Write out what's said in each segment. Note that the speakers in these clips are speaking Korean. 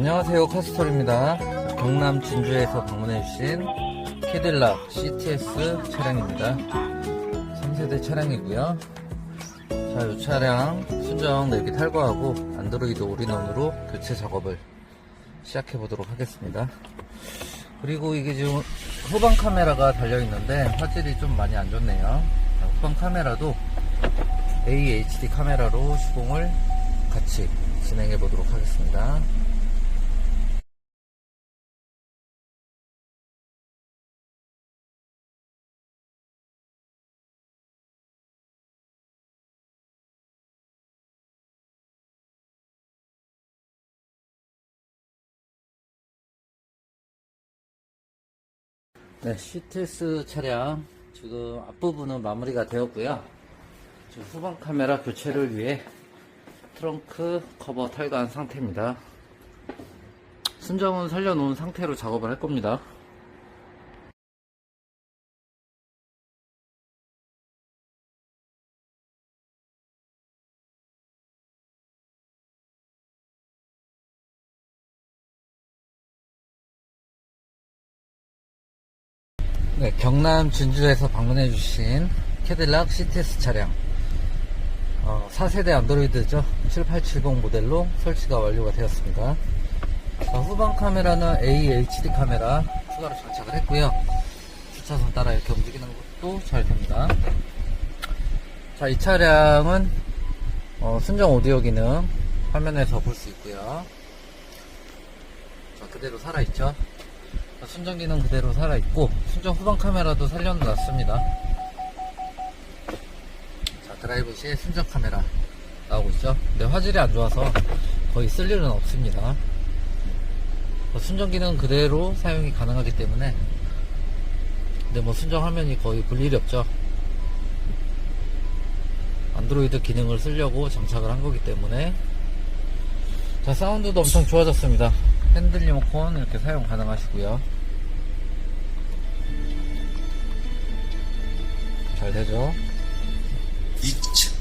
안녕하세요 카스톨입니다. 경남 진주에서 방문해주신 캐딜락 CTS 차량입니다. 3세대 차량이고요. 자, 이 차량 순정 내비 탈거하고 안드로이드 올인원으로 교체 작업을 시작해 보도록 하겠습니다. 그리고 이게 지금 후방 카메라가 달려 있는데 화질이 좀 많이 안 좋네요. 자, 후방 카메라도 AHD 카메라로 시공을 같이 진행해 보도록 하겠습니다 네, CTS 차량 지금 앞부분은 마무리가 되었고요. 지금 후방 카메라 교체를 위해 트렁크 커버 탈거한 상태입니다. 순정은 살려놓은 상태로 작업을 할 겁니다. 네, 경남 진주에서 방문해 주신 캐딜락 CTS 차량. 어, 4세대 안드로이드죠? 7870 모델로 설치가 완료가 되었습니다. 자, 후방 카메라는 AHD 카메라 추가로 장착을 했고요. 주차선 따라 이렇게 움직이는 것도 잘 됩니다. 자, 이 차량은 어, 순정 오디오 기능 화면에서 볼 수 있고요. 자, 그대로 살아있죠 순정 기능 그대로 살아있고 순정 후방 카메라도 살려놨습니다. 자 드라이브 시에 순정 카메라 나오고 있죠? 근데 화질이 안 좋아서 거의 쓸 일은 없습니다. 순정 기능 그대로 사용이 가능하기 때문에 근데 뭐 순정 화면이 거의 볼 일이 없죠? 안드로이드 기능을 쓰려고 장착을 한 거기 때문에. 자 사운드도 엄청 좋아졌습니다. 핸들 리모컨 이렇게 사용 가능하시고요 잘 되죠? 2층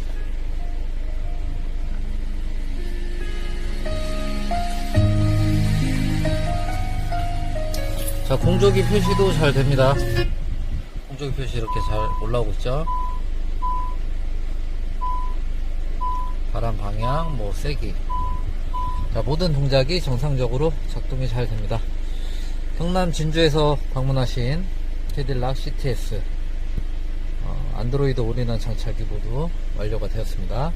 자 공조기 표시도 잘 됩니다. 공조기 표시 이렇게 잘 올라오고 있죠? 바람 방향 뭐 세기. 자 모든 동작이 정상적으로 작동이 잘 됩니다. 경남 진주에서 방문하신 캐딜락 CTS 어, 안드로이드 올인원 장착이 모두 완료가 되었습니다